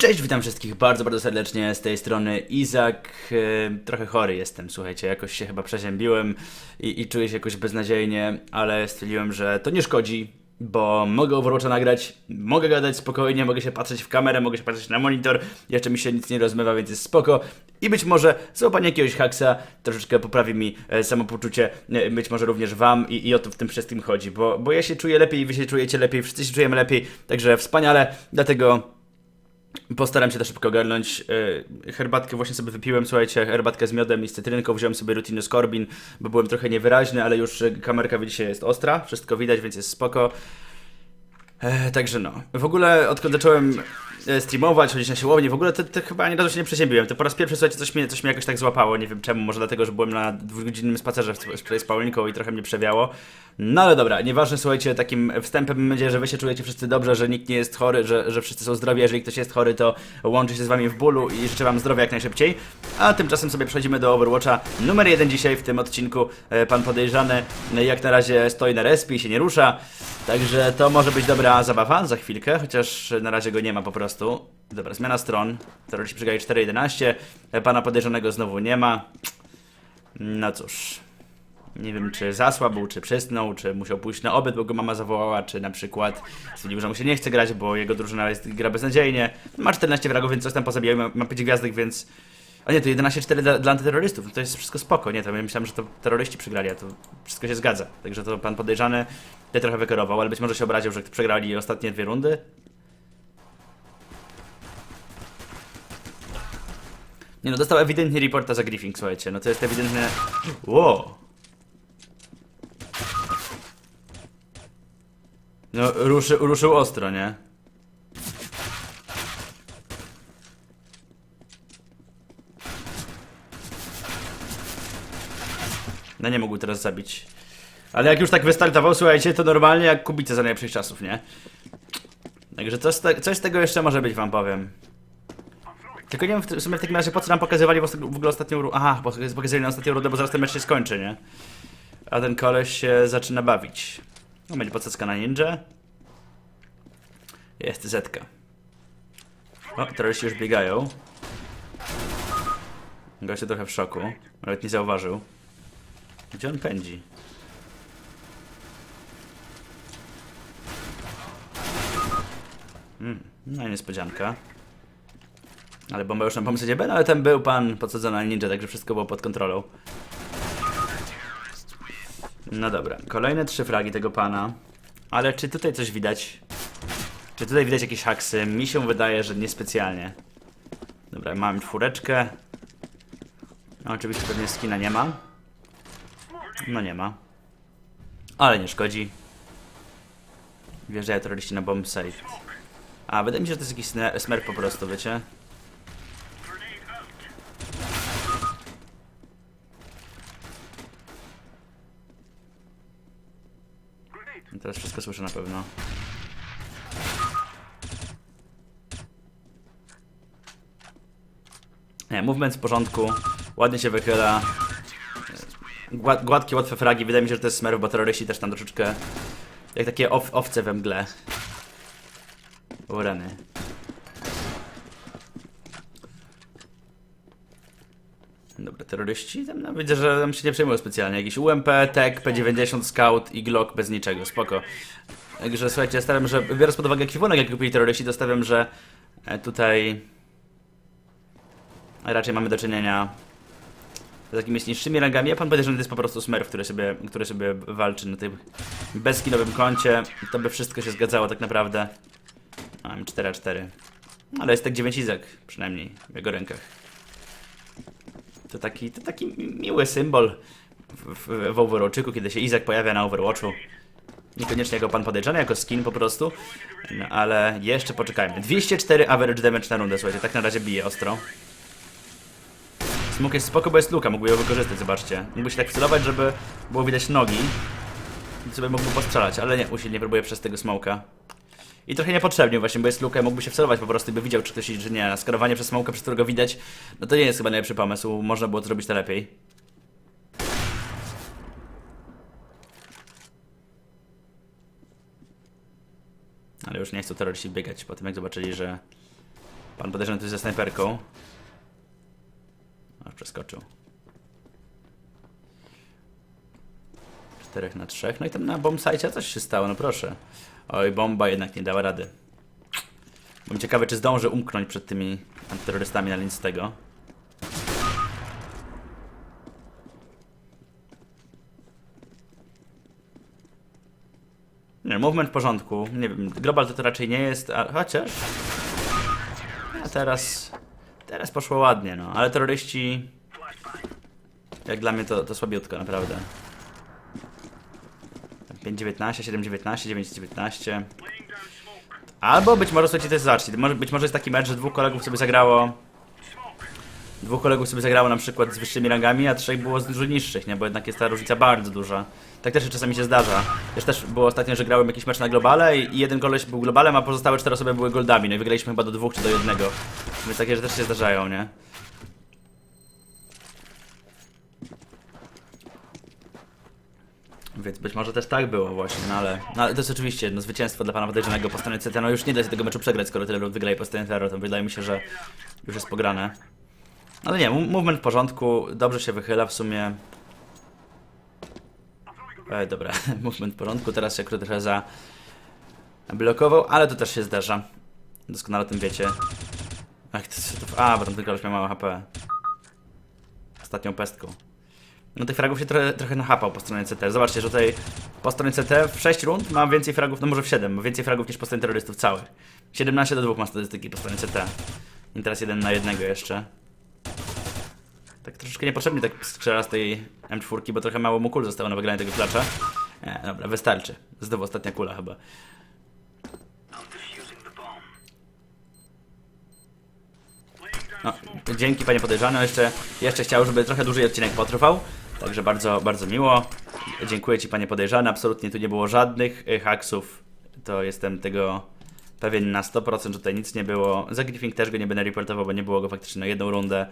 Cześć, witam wszystkich bardzo, bardzo serdecznie. Z tej strony Izak. E, Trochę chory jestem, słuchajcie, jakoś się chyba przeziębiłem i, i czuję się jakoś beznadziejnie, ale stwierdziłem, że to nie szkodzi, bo mogę Overwatcha nagrać, mogę gadać spokojnie, mogę się patrzeć w kamerę, mogę się patrzeć na monitor, jeszcze mi się nic nie rozmywa, więc jest spoko. I być może złapanie jakiegoś haksa troszeczkę poprawi mi e, samopoczucie, e, być może również wam i, i o to w tym wszystkim chodzi, bo, bo ja się czuję lepiej, wy się czujecie lepiej, wszyscy się czujemy lepiej, także wspaniale, dlatego Postaram się to szybko ogarnąć. Yy, herbatkę właśnie sobie wypiłem, słuchajcie, herbatkę z miodem i z cytrynką. Wziąłem sobie rutinę skorbin, bo byłem trochę niewyraźny, ale już kamerka widzicie jest ostra, wszystko widać, więc jest spoko. E, także no. W ogóle odkąd zacząłem e, streamować, chodzić na siłownię, w ogóle to, to chyba ani razu się nie przeziębiłem. To po raz pierwszy, słuchajcie, coś mnie, coś mnie jakoś tak złapało, nie wiem czemu, może dlatego, że byłem na dwugodzinnym spacerze wczoraj z Paulinką i trochę mnie przewiało. No ale dobra, nieważne, słuchajcie, takim wstępem nadzieję, że wy się czujecie wszyscy dobrze, że nikt nie jest chory, że, że wszyscy są zdrowi, jeżeli ktoś jest chory, to łączy się z wami w bólu i życzę wam zdrowia jak najszybciej. A tymczasem sobie przechodzimy do Overwatcha numer jeden dzisiaj w tym odcinku. E, Pan podejrzany e, jak na razie stoi na respie i się nie rusza. Także to może być dobra zabawa za chwilkę, chociaż na razie go nie ma po prostu. Dobra, zmiana stron. Terroryści przegrali 4.11. E, Pana podejrzanego znowu nie ma. No cóż. Nie wiem, czy zasłabł, czy przysnął, czy musiał pójść na obiad, bo go mama zawołała, czy na przykład stwierdził, że mu się nie chce grać, bo jego drużyna jest, gra beznadziejnie. Ma 14 wragów, więc coś tam pozabijał, ma, ma 5 gwiazdek, więc... A nie, to 11-4 dla, dla antyterrorystów, no to jest wszystko spoko, nie, to ja myślałem, że to terroryści przegrali, a to wszystko się zgadza. Także to pan podejrzany ja trochę wykierował, ale być może się obraził, że przegrali ostatnie dwie rundy. Nie no, dostał ewidentnie reporta za griefing, słuchajcie, no to jest ewidentnie... Wow! No, ruszy, ruszył ostro, nie? No nie mógł teraz zabić. Ale jak już tak wystartował, słuchajcie, to normalnie jak kubice za najlepszych czasów, nie? Także coś, coś z tego jeszcze może być, wam powiem. Tylko nie wiem w, sumie w takim razie po co nam pokazywali w, ogóle ostatnią rundę. Aha, pokazywali na ostatnią rundę, bo zaraz ten mecz się skończy, nie? A ten koleś się zaczyna bawić. No, będzie poceska na ninja. Jest Zetka. O, terroryści już biegają. Gościu trochę w szoku. Nawet nie zauważył. Gdzie on pędzi? Hmm, no i niespodzianka. Ale bomba już na pomysł B, no ale ten był pan podsadzony na ninja, także wszystko było pod kontrolą. No dobra, kolejne trzy fragi tego pana. Ale czy tutaj coś widać? Czy tutaj widać jakieś haksy? Mi się wydaje, że niespecjalnie. Dobra, mam czwóreczkę. No, oczywiście pewnie skina nie ma. No nie ma. Ale nie szkodzi. Wjeżdżają terroryści na bomb site. A, wydaje mi się, że to jest jakiś smerf po prostu, wiecie? Teraz wszystko słyszę na pewno. Nie, movement w porządku, ładnie się wychyla. Gład, gładkie, łatwe fragi, wydaje mi się, że to jest smerf, bo terroryści też tam troszeczkę jak takie ow, owce we mgle. Urany. Dobra, terroryści tam widzę, że tam się nie przejmują specjalnie. Jakiś UMP, TEK, P90, Scout i Glock bez niczego, spoko. Także słuchajcie, ja staram, że biorąc pod uwagę ekwipunek, jak kupili terroryści, to stawiam, że e, tutaj raczej mamy do czynienia z jakimiś niższymi rangami, a pan powiedział, że to jest po prostu smurf, który sobie, który sobie walczy na tym bezkinowym koncie. To by wszystko się zgadzało tak naprawdę. Mam 4-4. Ale jest tak 9 izek, przynajmniej w jego rękach. To taki, to taki mi- miły symbol w, w, w kiedy się Izak pojawia na Overwatchu. Niekoniecznie jako pan podejrzany, jako skin po prostu. No, ale jeszcze poczekajmy. 204 average damage na rundę, słuchajcie, tak na razie bije ostro. Smok jest spoko, bo jest luka, mógłby ją wykorzystać, zobaczcie. Mógłby się tak wcelować, żeby było widać nogi. I sobie mógłby postrzelać, ale nie, usilnie próbuje przez tego smoka. I trochę niepotrzebnie właśnie, bo jest luka, mógłby się wcelować po prostu by widział, czy ktoś idzie, czy nie. A Skierowanie przez smoka, przez którego widać, no to nie jest chyba najlepszy pomysł. Można było to zrobić to lepiej. Ale już nie chcą terroryści biegać po tym, jak zobaczyli, że Pan podejrzany tu jest ze snajperką. Aż przeskoczył. Czterech na trzech. No i tam na bombsite coś się stało, no proszę. Oj, bomba jednak nie dała rady. Byłem ciekawy, czy zdąży umknąć przed tymi antyterrorystami, ale nic z tego. Nie, movement w porządku. Nie wiem, global to, to raczej nie jest, a chociaż. A teraz. Teraz poszło ładnie, no. Ale terroryści. Jak dla mnie to, to słabiutko, naprawdę. 5-19, 7-19, 9-19. Albo być może słuchajcie, jest zacznij. Być może jest taki mecz, że dwóch kolegów sobie zagrało. Dwóch kolegów sobie zagrało na przykład z wyższymi rangami, a trzech było z dużo niższych, nie? Bo jednak jest ta różnica bardzo duża. Tak też czasami się zdarza. Też też było ostatnio, że grałem jakiś mecz na globale i jeden koleś był globalem, a pozostałe cztery osoby były goldami. No i wygraliśmy chyba do dwóch czy do jednego. Więc takie rzeczy też się zdarzają, nie? Więc być może też tak było właśnie, no ale, no ale to jest oczywiście no, zwycięstwo dla pana podejrzanego po stronie CT. No już nie da się tego meczu przegrać, skoro tyle rund wygraje po stronie Terror, to wydaje mi się, że już jest pograne. Ale nie, movement w porządku, dobrze się wychyla w sumie. E, dobra, movement w porządku, teraz się trochę za blokował, ale to też się zdarza. Doskonale o tym wiecie. Ach, to, to, a, bo tam koleś miał mało HP. Ostatnią pestką. No tych fragów się trochę, trochę nachapał po stronie CT. Zobaczcie, że tutaj po stronie CT w 6 rund ma więcej fragów, no może w 7, ma więcej fragów niż po stronie terrorystów całych. 17 do 2 ma statystyki po stronie CT. I teraz jeden na jednego jeszcze. Tak troszeczkę niepotrzebnie tak strzela z tej M4, bo trochę mało mu kul zostało na wygranie tego klacza. Nie, dobra, wystarczy. Znowu ostatnia kula chyba. No, dzięki panie podejrzany. Jeszcze, jeszcze chciał, żeby trochę dłużej odcinek potrwał. Także bardzo, bardzo miło. Dziękuję ci panie podejrzany. Absolutnie tu nie było żadnych y, haksów. To jestem tego pewien na 100%, że tutaj nic nie było. Za Griffing też go nie będę reportował, bo nie było go faktycznie na jedną rundę.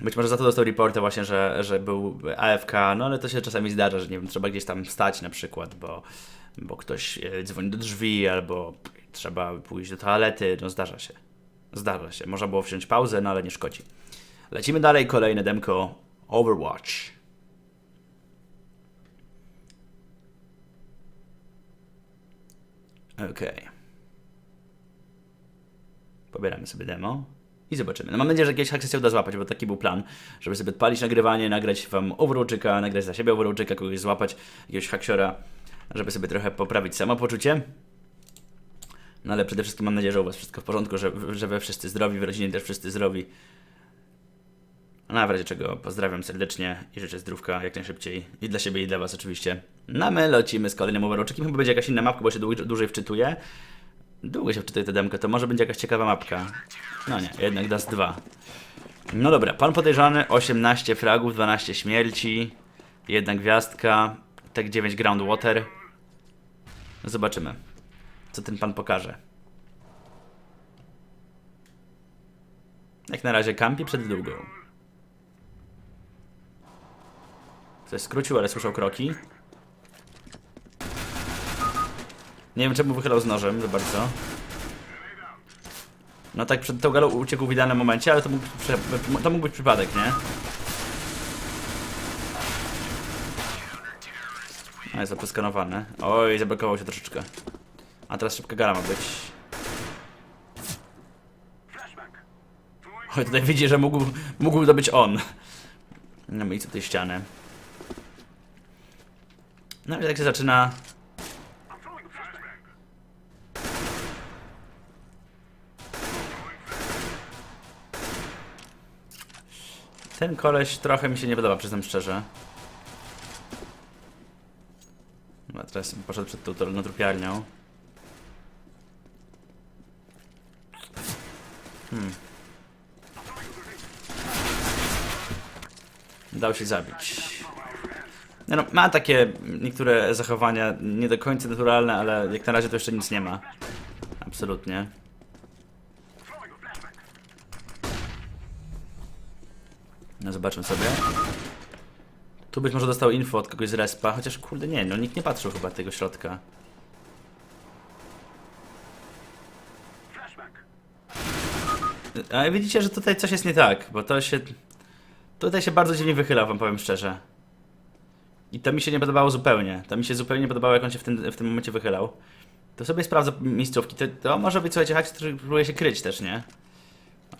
Być może za to dostał reportę właśnie, że, że był AFK, no ale to się czasami zdarza, że nie wiem, trzeba gdzieś tam stać na przykład, bo, bo ktoś e, dzwoni do drzwi albo trzeba pójść do toalety, no zdarza się. Zdarza się. Można było wziąć pauzę, no ale nie szkodzi. Lecimy dalej, kolejne demko Overwatch. Okej. Pobieramy sobie demo i zobaczymy. No mam nadzieję, że jakieś haksy się uda złapać, bo taki był plan, żeby sobie odpalić nagrywanie, nagrać wam Overwatchika, nagrać dla siebie Overwatchika, kogoś złapać, jakiegoś haksiora, żeby sobie trochę poprawić samopoczucie. No ale przede wszystkim mam nadzieję, że u was wszystko w porządku, że, że wy wszyscy zdrowi, w rodzinie też wszyscy zdrowi. No a w razie czego pozdrawiam serdecznie i życzę zdrówka jak najszybciej i dla siebie i dla was oczywiście. No a my lecimy z kolejnym Overwatchikiem, chyba będzie jakaś inna mapka, bo się dłużej, dłużej wczytuje. Długo się wczytuje tę demkę, to może będzie jakaś ciekawa mapka. No nie, jednak Dust 2. No dobra, pan podejrzany, 18 fragów, 12 śmierci, jedna gwiazdka, tak 9 groundwater. Zobaczymy, co ten pan pokaże. Jak na razie kampi przed długą. Coś skrócił, ale słyszał kroki. Nie wiem czemu wychylał z nożem za bardzo. No tak przed tą galą uciekł w idealnym momencie, ale to mógł, to mógł być przypadek, nie? No jest opryskanowane. Oj, zablokował się troszeczkę. A teraz szybka gala ma być. Oj, tutaj widzi, że mógł, mógł to być on. Na miejscu tej ściany. No i tak się zaczyna Ten koleś trochę mi się nie podoba, przyznam szczerze. No, teraz poszedł przed tą trupiarnią. Hmm. Dał się zabić. No, ma takie niektóre zachowania nie do końca naturalne, ale jak na razie to jeszcze nic nie ma. Absolutnie. No zobaczmy sobie. Tu być może dostał info od kogoś z respa, chociaż kurde nie, no nikt nie patrzył chyba tego środka. Ale widzicie, że tutaj coś jest nie tak, bo to się... Tutaj się bardzo dziwnie wychylał, wam powiem szczerze. I to mi się nie podobało zupełnie. To mi się zupełnie nie podobało, jak on się w tym, w tym momencie wychylał. To sobie sprawdzę miejscówki. To, to może być, słuchajcie, hak, który próbuje się kryć też, nie?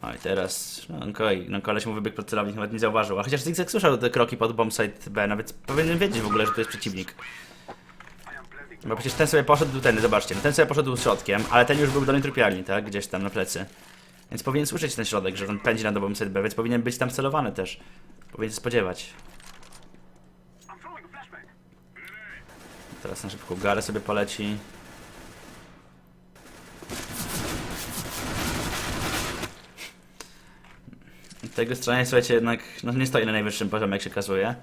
Oj, teraz... No, kolej, no koleś mu wybiegł pod celownik, nawet nie zauważył. A chociaż Zigzag słyszał te kroki pod bombsite B, nawet powinien wiedzieć w ogóle, że to jest przeciwnik. Bo przecież ten sobie poszedł, ten, zobaczcie, no ten sobie poszedł środkiem, ale ten już był w dolnej tak? Gdzieś tam na plecy. Więc powinien słyszeć ten środek, że on pędzi na bombsite B, więc powinien być tam celowany też. Powinien się spodziewać. Teraz na szybko galę sobie poleci. Tego stronie, słuchajcie, jednak no, nie stoi na najwyższym poziomie, jak się okazuje.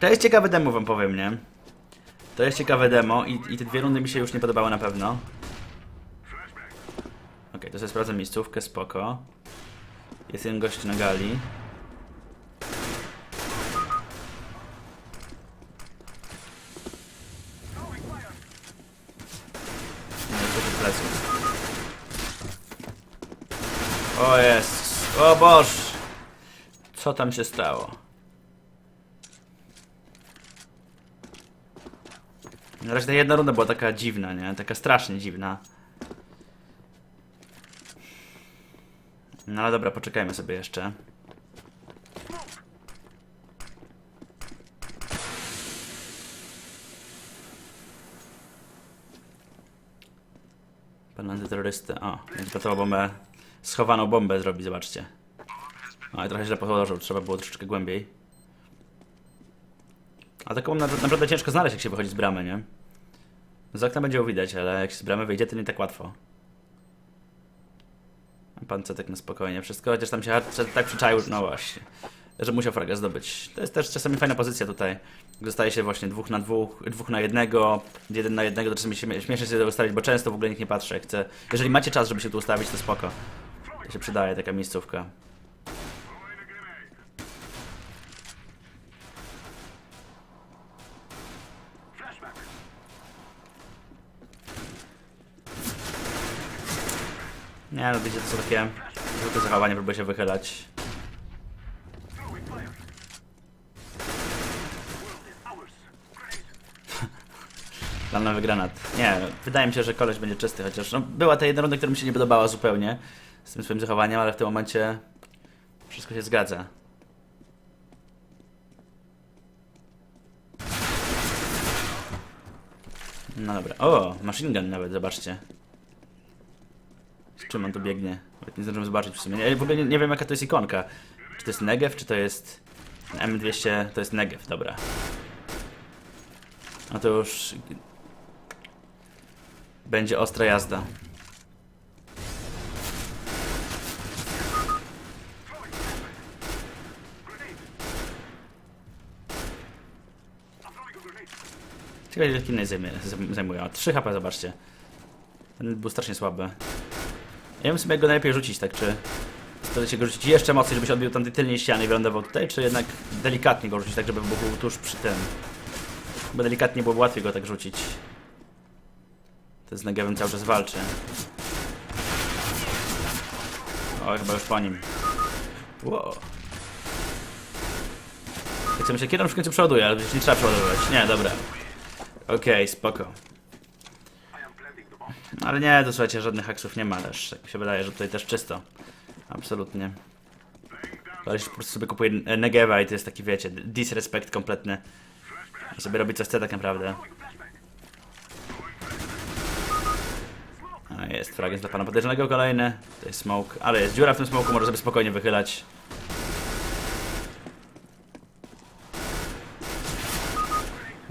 To jest ciekawe demo, wam powiem, nie? To jest ciekawe demo i, i te dwie rundy mi się już nie podobały na pewno. Okej, to sobie sprawdzę miejscówkę, spoko. Jest jeden gość na gali. Nie, to się pleców. O jest, o Boż! Co tam się stało? Na razie ta jedna runda była taka dziwna, nie? Taka strasznie dziwna. No ale dobra, poczekajmy sobie jeszcze. Pan antyterrorysty. O, więc gotową bombę. Schowaną bombę zrobi, zobaczcie. No ale trochę źle położył, trzeba było troszeczkę głębiej. A taką na- naprawdę ciężko znaleźć, jak się wychodzi z bramy, nie? Z okna będzie ją widać, ale jak się z bramy wyjdzie, to nie tak łatwo. A Pan Cetek na spokojnie, wszystko, chociaż tam się tak przyczaił, no właśnie, że musiał fragę zdobyć. To jest też czasami fajna pozycja tutaj. Zostaje się właśnie dwóch na dwóch, dwóch na jednego, jeden na jednego, to czasami śmie- śmiesznie się ustawić, bo często w ogóle nikt nie patrzy, chce. Jeżeli macie czas, żeby się tu ustawić, to spoko. To się przydaje taka miejscówka. Nie no, wiecie, to są takie zwykłe zachowanie, próbuję się wychylać. Planowy granat. Nie, wydaje mi się, że koleś będzie czysty, chociaż no, była ta jedna runda, która mi się nie podobała zupełnie z tym swoim zachowaniem, ale w tym momencie wszystko się zgadza. No dobra. O, machine gun nawet, zobaczcie. Z czym on tu biegnie? Nie zdążyłem zobaczyć w sumie. Ja w ogóle nie, nie wiem jaka to jest ikonka. Czy to jest Negev, czy to jest M200, to jest Negev, dobra. No to już będzie ostra jazda. Ciekawe ile innej. O, 3 HP, zobaczcie. Ten był strasznie słaby. Ja bym sobie go najlepiej rzucić, tak czy... Starać się go rzucić jeszcze mocniej, żeby się odbił tam tej tylnej ściany i wylądował tutaj, czy jednak delikatnie go rzucić, tak żeby był tuż przy tym. Bo delikatnie byłoby łatwiej go tak rzucić. To z Negevem cały czas walczy. O, chyba już po nim. Wow. Tak sobie myślę, kiedy on w końcu przeładuje, ale przecież nie trzeba przeładowywać. Nie, dobra. Okej, spoko. Ale nie, to słuchajcie, żadnych haksów nie ma też. Tak mi się wydaje, że tutaj też czysto. Absolutnie. Koleś po prostu sobie kupuje e, Negeva i to jest taki, wiecie, disrespect kompletny. I sobie robi co chce tak naprawdę. A jest fragment dla pana podejrzanego kolejny. To jest smoke, ale jest dziura w tym smoku, może sobie spokojnie wychylać.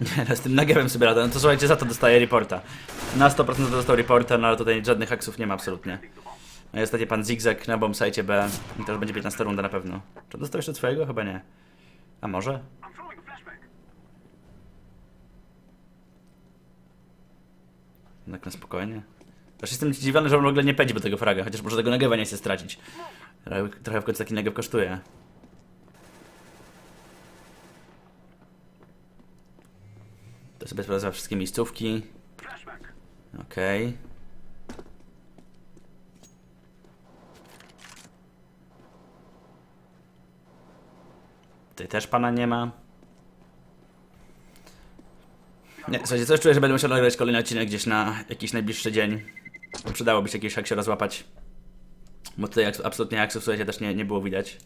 Nie, no z tym Negevem sobie radę. No to słuchajcie, za to dostaję reporta. Na 100% dostał reporta, no ale tutaj żadnych haksów nie ma absolutnie. No i ostatni pan Zigzag na bombsite B. I to już będzie 15 runda na pewno. Czy dostał jeszcze swojego? Chyba nie. A może? Tak na spokojnie. Też jestem zdziwiony, że on w ogóle nie pędzi do tego fraga, chociaż może tego Negewa nie chce stracić. Trochę, w końcu taki Negev kosztuje. To sobie sprawdzam wszystkie miejscówki. Okej. Okay. Tutaj też pana nie ma. Nie, słuchajcie, coś czuję, że będę musiał nagrać kolejny odcinek gdzieś na jakiś najbliższy dzień. Przydałoby się jakiś jak się rozłapać. Bo tutaj absolutnie aksów, słuchajcie, też nie, nie było widać.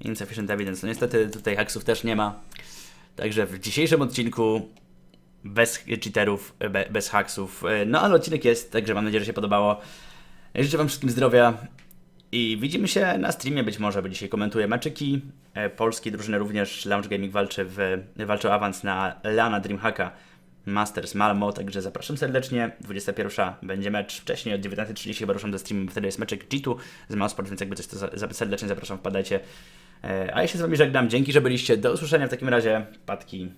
Insufficient evidence. No niestety tutaj aksów też nie ma. Także w dzisiejszym odcinku bez cheaterów, be, bez haksów. E, No ale odcinek jest, także mam nadzieję, że się podobało. Życzę Wam wszystkim zdrowia i widzimy się na streamie być może, bo dzisiaj komentuję meczyki. E, Polskie drużyny również, Lounge Gaming walczy, w, walczy o awans na Lana Dreamhacka Masters Malmo, także zapraszam serdecznie. 21 będzie mecz, wcześniej od 19.30 chyba ruszam do streamu, wtedy jest meczek G2 z Mousport, więc jakby coś to za, za, serdecznie zapraszam, wpadajcie. E, A ja się z Wami żegnam, dzięki, że byliście, do usłyszenia w takim razie, Patki,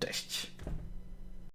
cześć.